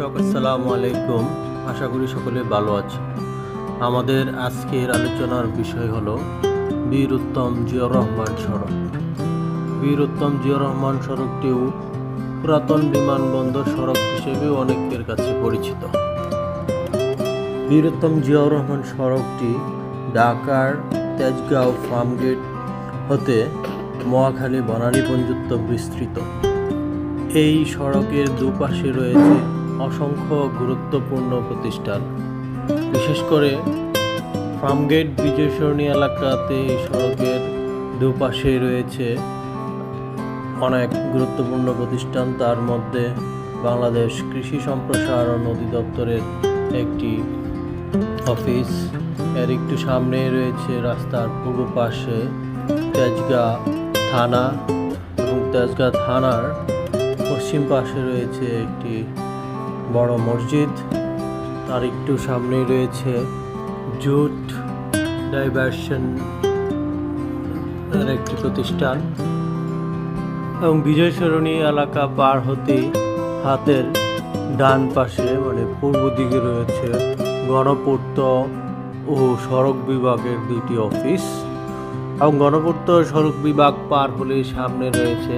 দর্শক, আসসালামু আলাইকুম। আশা করি সকলে ভালো আছে আমাদের আজকের আলোচনার বিষয় হলো বীর উত্তম জিয়র রহমান সড়ক। বীর উত্তম জিয়র রহমান সড়কটিও পুরাতন বিমানবন্দর সড়ক হিসেবেও অনেকের কাছে পরিচিত। বীর উত্তম জিয়াউর রহমান সড়কটি ঢাকার তেজগাঁও ফার্মগেট হতে মহাখালী বনানী পর্যন্ত বিস্তৃত। এই সড়কের দুপাশে রয়েছে অসংখ্য গুরুত্বপূর্ণ প্রতিষ্ঠান। বিশেষ করে ফার্মগেট বিজয় সরণি এলাকাতে এই সড়কের দুপাশে রয়েছে অনেক গুরুত্বপূর্ণ প্রতিষ্ঠান। তার মধ্যে বাংলাদেশ কৃষি সম্প্রসারণ অধিদপ্তরের একটি অফিস। এর একটু সামনে রয়েছে রাস্তার পূর্ব পাশে তেজগাঁ থানা এবং তেজগাঁ থানার পশ্চিম পাশে রয়েছে একটি বড় মসজিদ। তার একটু সামনেই রয়েছে জুট ডাইভার্সন একটি প্রতিষ্ঠান। এবং বিজয় সরণী এলাকা পার হতেই হাতের ডান পাশে মানে পূর্ব দিকে রয়েছে গণপূর্ত ও সড়ক বিভাগের দুইটি অফিস। এবং গণপূর্ত সড়ক বিভাগ পার হলে সামনে রয়েছে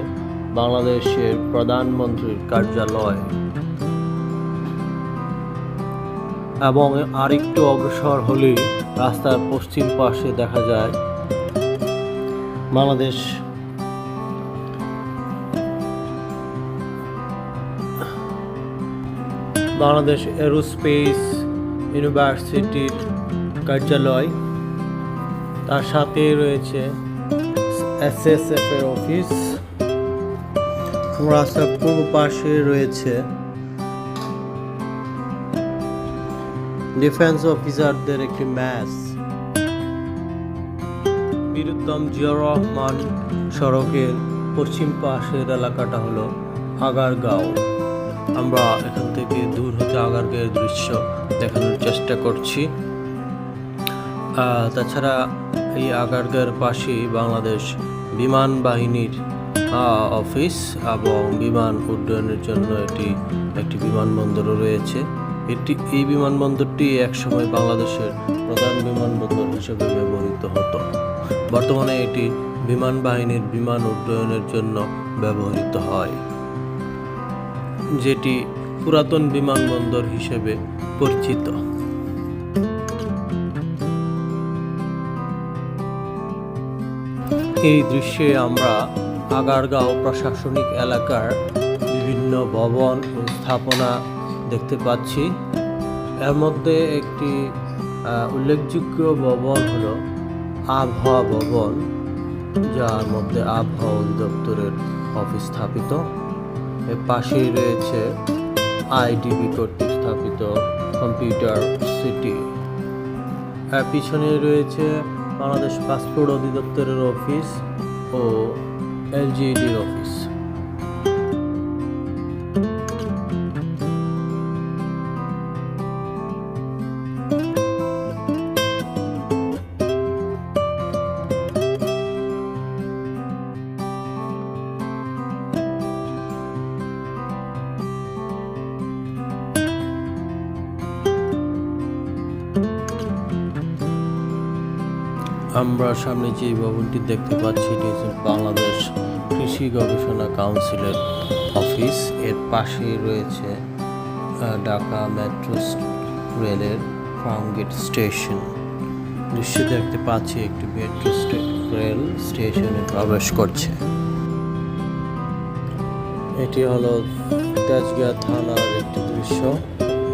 বাংলাদেশের প্রধানমন্ত্রীর কার্যালয়। এবং আরেকটু অগ্রসর হলে রাস্তার পশ্চিম পাশে দেখা যায় বাংলাদেশ। বাংলাদেশ এরোস্পেস ইউনিভার্সিটির কার্যালয়। তার সাথে রয়েছে এসএসএফ এর অফিস রাস্তার পূর্ব পাশে রয়েছে ডিফেন্স অফিসারদের একটি ম্যাচ। বীরুত্তম জিয়া রহমান সড়কের পশ্চিম পাশের এলাকাটা হলো আগারগাঁও। আমরা এখান থেকে দূর হতে আগারগাঁয়ের দৃশ্য দেখানোর চেষ্টা করছি। তাছাড়া এই আগারগাঁয়ের পাশেই বাংলাদেশ বিমান বাহিনীর অফিস এবং বিমান উড্ডয়নের জন্য এটি একটি বিমানবন্দরও রয়েছে। এটি এই বিমানবন্দরটি একসময় বাংলাদেশের প্রধান বিমানবন্দর হিসেবে ব্যবহৃত হতো। বর্তমানে এটি বিমান বাহিনীর বিমান উড্ডয়নের জন্য ব্যবহৃত হয়, যেটি পুরাতন বিমানবন্দর হিসেবে পরিচিত। এই দৃশ্যে আমরা আগারগাঁও প্রশাসনিক এলাকার বিভিন্ন ভবন ও স্থাপনা দেখতে পাচ্ছি। এর মধ্যে একটি উল্লেখযোগ্য ভবন হলো আবহাওয়া ভবন, যার মধ্যে আবহাওয়া অধিদপ্তরের অফিস স্থাপিত। এর পাশেই রয়েছে আইডিবি কর্তৃক স্থাপিত কম্পিউটার সিটি। এর পিছনে রয়েছে বাংলাদেশ পাসপোর্ট অধিদপ্তরের অফিস ও এলজিডির অফিস। আমরা সামনে যে ভবনটি দেখতে পাচ্ছি, এটি হচ্ছে বাংলাদেশ কৃষি গবেষণা কাউন্সিলের অফিস। এর পাশেই রয়েছে ঢাকা মেট্রো রেলের ফার্মগেট স্টেশন। দৃশ্যে দেখতে পাচ্ছি, একটি মেট্রো রেল স্টেশনে প্রবেশ করছে। এটি হলো তেজগাঁ থানার একটি দৃশ্য।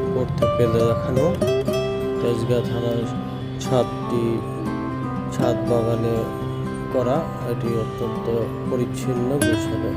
উপর থেকে দেখানো। তেজগাঁ থানার ছাদটি ছাদ বাগানে করা এটি অত্যন্ত পরিচ্ছন্ন গোছানো